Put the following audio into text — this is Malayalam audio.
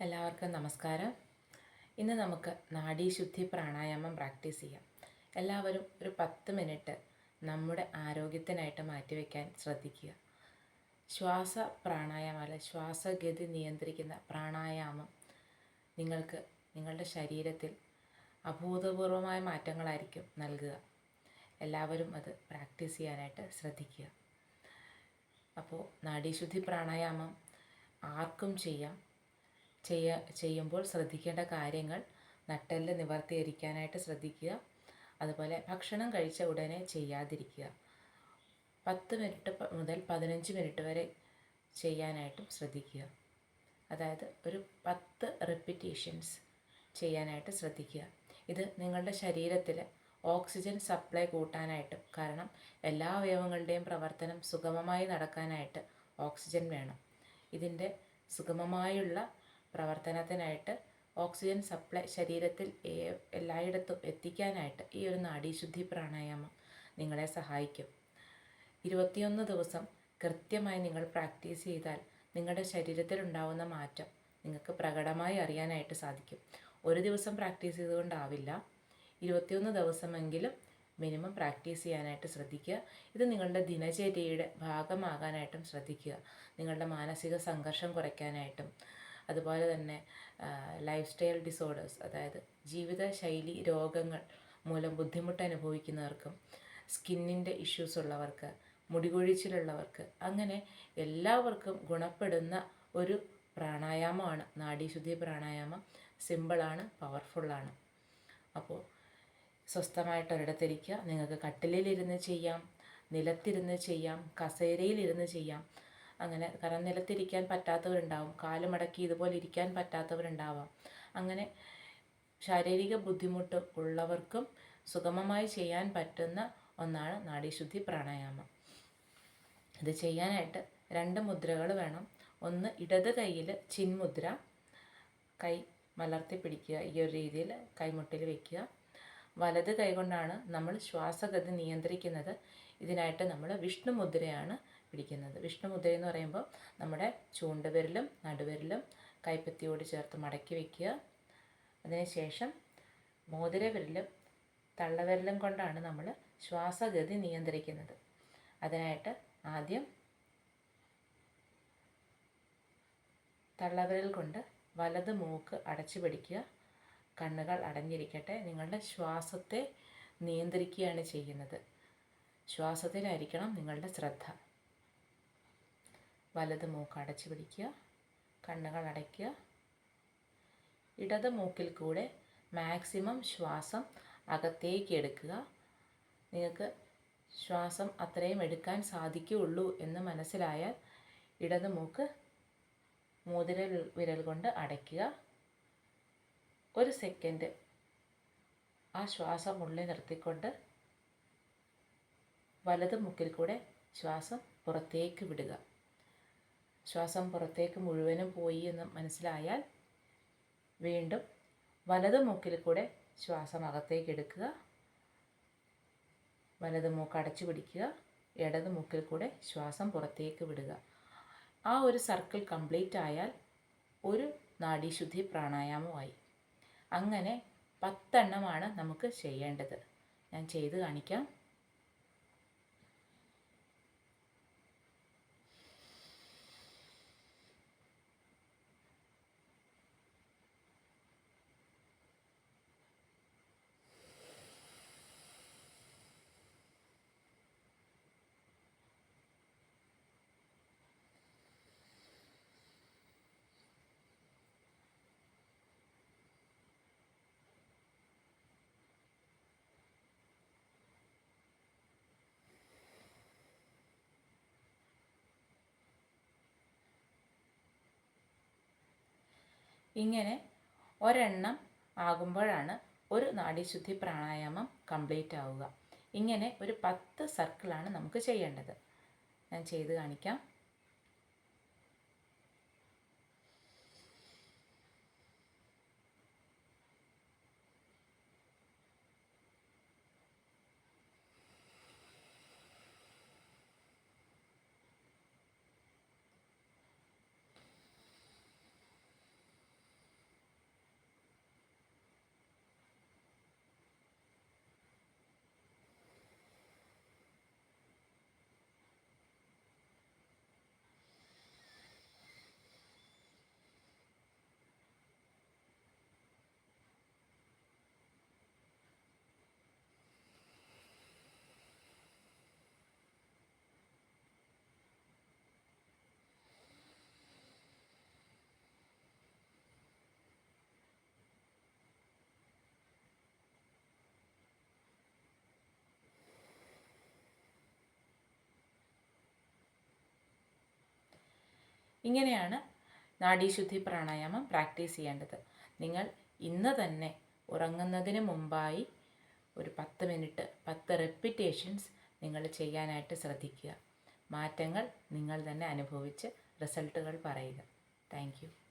എല്ലാവർക്കും നമസ്കാരം. ഇന്ന് നമുക്ക് നാഡീശുദ്ധി പ്രാണായാമം പ്രാക്ടീസ് ചെയ്യാം. എല്ലാവരും ഒരു പത്ത് മിനിറ്റ് നമ്മുടെ ആരോഗ്യത്തിനായിട്ട് മാറ്റിവെക്കാൻ ശ്രദ്ധിക്കുക. ശ്വാസ പ്രാണായാമം അല്ല ശ്വാസഗതി നിയന്ത്രിക്കുന്ന പ്രാണായാമം നിങ്ങൾക്ക് നിങ്ങളുടെ ശരീരത്തിൽ അഭൂതപൂർവമായ മാറ്റങ്ങളായിരിക്കും നൽകുക. എല്ലാവരും അത് പ്രാക്ടീസ് ചെയ്യാനായിട്ട് ശ്രദ്ധിക്കുക. അപ്പോൾ നാഡീശുദ്ധി പ്രാണായാമം ആർക്കും ചെയ്യാം. ചെയ്യ ചെയ്യുമ്പോൾ ശ്രദ്ധിക്കേണ്ട കാര്യങ്ങൾ നട്ടെല്ല് നിവർത്തിയിരിക്കാനായിട്ട് ശ്രദ്ധിക്കുക. അതുപോലെ ഭക്ഷണം കഴിച്ച ഉടനെ ചെയ്യാതിരിക്കുക. പത്ത് മിനിറ്റ് മുതൽ പതിനഞ്ച് മിനിറ്റ് വരെ ചെയ്യാനായിട്ടും ശ്രദ്ധിക്കുക. അതായത് ഒരു പത്ത് റെപ്പിറ്റേഷൻസ് ചെയ്യാനായിട്ട് ശ്രദ്ധിക്കുക. ഇത് നിങ്ങളുടെ ശരീരത്തിൽ ഓക്സിജൻ സപ്ലൈ കൂട്ടാനായിട്ടും കാരണം എല്ലാ അവയവങ്ങളുടെയും പ്രവർത്തനം സുഗമമായി നടക്കാനായിട്ട് ഓക്സിജൻ വേണം. ഇതിന്റെ സുഗമമായുള്ള പ്രവർത്തനത്തിനായിട്ട് ഓക്സിജൻ സപ്ലൈ ശരീരത്തിൽ എല്ലായിടത്തും എത്തിക്കാനായിട്ട് ഈ ഒരു നാഡീശുദ്ധി പ്രാണായാമം നിങ്ങളെ സഹായിക്കും. ഇരുപത്തിയൊന്ന് ദിവസം കൃത്യമായി നിങ്ങൾ പ്രാക്ടീസ് ചെയ്താൽ നിങ്ങളുടെ ശരീരത്തിൽ ഉണ്ടാവുന്ന മാറ്റം നിങ്ങൾക്ക് പ്രകടമായി അറിയാനായിട്ട് സാധിക്കും. ഒരു ദിവസം പ്രാക്ടീസ് ചെയ്തുകൊണ്ടാവില്ല. ഇരുപത്തിയൊന്ന് ദിവസമെങ്കിലും മിനിമം പ്രാക്ടീസ് ചെയ്യാനായിട്ട് ശ്രദ്ധിക്കുക. ഇത് നിങ്ങളുടെ ദിനചര്യയുടെ ഭാഗമാകാനായിട്ടും ശ്രദ്ധിക്കുക. നിങ്ങളുടെ മാനസിക സംഘർഷം കുറയ്ക്കാനായിട്ടും അതുപോലെ തന്നെ ലൈഫ് സ്റ്റൈൽ ഡിസോർഡേഴ്സ് അതായത് ജീവിതശൈലി രോഗങ്ങൾ മൂലം ബുദ്ധിമുട്ട് അനുഭവിക്കുന്നവർക്കും സ്കിന്നിന്റെ ഇഷ്യൂസ് ഉള്ളവർക്ക് മുടികൊഴിച്ചിലുള്ളവർക്ക് അങ്ങനെ എല്ലാവർക്കും ഗുണപ്പെടുന്ന ഒരു പ്രാണായാമമാണ് നാഡീശുദ്ധി പ്രാണായാമം. സിമ്പിളാണ് പവർഫുള്ളാണ് അപ്പോൾ സ്വസ്ഥമായിട്ട് ഒരിടത്തിരിക്കുക നിങ്ങൾക്ക് കട്ടിലിരുന്ന് ചെയ്യാം നിലത്തിരുന്ന് ചെയ്യാം കസേരയിലിരുന്ന് ചെയ്യാം. അങ്ങനെ കാരണം നിലത്തിരിക്കാൻ പറ്റാത്തവരുണ്ടാവും. കാലുമടക്കി ഇതുപോലെ ഇരിക്കാൻ പറ്റാത്തവരുണ്ടാവാം. അങ്ങനെ ശാരീരിക ബുദ്ധിമുട്ട് ഉള്ളവർക്കും സുഗമമായി ചെയ്യാൻ പറ്റുന്ന ഒന്നാണ് നാഡീശുദ്ധി പ്രാണായാമം. ഇത് ചെയ്യാനായിട്ട് രണ്ട് മുദ്രകൾ വേണം. ഒന്ന് ഇടത് കൈയിൽ ചിൻമുദ്ര കൈ മലർത്തി പിടിക്കുക ഈ ഒരു രീതിയിൽ കൈമുട്ടിൽ വെക്കുക. വലത് കൈ കൊണ്ടാണ് നമ്മൾ ശ്വാസഗതി നിയന്ത്രിക്കുന്നത്. ഇതിനായിട്ട് നമ്മൾ വിഷ്ണു മുദ്രയാണ് പിടിക്കുന്നത്. വിഷ്ണു മുദ്ര എന്ന് പറയുമ്പോൾ നമ്മുടെ ചൂണ്ടുവിരലും നടുവിരലും കൈപ്പത്തിയോട് ചേർത്ത് മടക്കി വയ്ക്കുക അതിനുശേഷം മോതിരവിരലും തള്ളവിരലും കൊണ്ടാണ് നമ്മൾ ശ്വാസഗതി നിയന്ത്രിക്കുന്നത്. അതിനായിട്ട് ആദ്യം തള്ളവിരൽ കൊണ്ട് വലത് മൂക്ക് അടച്ചു പിടിക്കുക. കണ്ണുകൾ അടഞ്ഞിരിക്കട്ടെ. നിങ്ങളുടെ ശ്വാസത്തെ നിയന്ത്രിക്കുകയാണ് ചെയ്യുന്നത്. ശ്വാസത്തിലായിരിക്കണം നിങ്ങളുടെ ശ്രദ്ധ. വലത് മൂക്ക് അടച്ചു പിടിക്കുക. കണ്ണുകൾ അടയ്ക്കുക. ഇടത് മൂക്കിൽ കൂടെ മാക്സിമം ശ്വാസം അകത്തേക്ക് എടുക്കുക. നിങ്ങൾക്ക് ശ്വാസം അത്രയും എടുക്കാൻ സാധിക്കുകയുള്ളൂ എന്ന് മനസ്സിലായാൽ ഇടത് മൂക്ക് മോതിര വിരൽ കൊണ്ട് അടയ്ക്കുക. ഒരു സെക്കൻഡ് ആ ശ്വാസം ഉള്ളിൽ നിർത്തിക്കൊണ്ട് വലത് മുക്കിൽ കൂടെ ശ്വാസം പുറത്തേക്ക് വിടുക. ശ്വാസം പുറത്തേക്ക് മുഴുവനും പോയി എന്ന് മനസ്സിലായാൽ വീണ്ടും വലത് മൂക്കിൽ കൂടെ ശ്വാസം അകത്തേക്ക് എടുക്കുക. വലത് മൂക്ക് അടച്ചു പിടിക്കുക. ഇടത് മൂക്കിൽ കൂടെ ശ്വാസം പുറത്തേക്ക് വിടുക. ആ ഒരു സർക്കിൾ കംപ്ലീറ്റ് ആയാൽ ഒരു നാഡീശുദ്ധി പ്രാണായാമമായി അങ്ങനെ പത്തെണ്ണമാണ് നമുക്ക് ചെയ്യേണ്ടത്. ഞാൻ ചെയ്ത് കാണിക്കാം. ഇങ്ങനെ ഒരെണ്ണം ആകുമ്പോഴാണ് ഒരു നാഡീശുദ്ധി പ്രാണായാമം കംപ്ലീറ്റ് ആവുക. ഇങ്ങനെ ഒരു പത്ത് സർക്കിളാണ് നമുക്ക് ചെയ്യേണ്ടത്. ഞാൻ ചെയ്ത് കാണിക്കാം. ഇങ്ങനെയാണ് നാഡീശുദ്ധി പ്രാണായാമം പ്രാക്ടീസ് ചെയ്യേണ്ടത്. നിങ്ങൾ ഇന്ന് തന്നെ ഉറങ്ങുന്നതിന് മുമ്പായി ഒരു പത്ത് മിനിറ്റ് പത്ത് റെപ്പിറ്റേഷൻസ് നിങ്ങൾ ചെയ്യാനായിട്ട് ശ്രദ്ധിക്കുക. മാറ്റങ്ങൾ നിങ്ങൾ തന്നെ അനുഭവിച്ച് റിസൾട്ടുകൾ പറയുക. താങ്ക്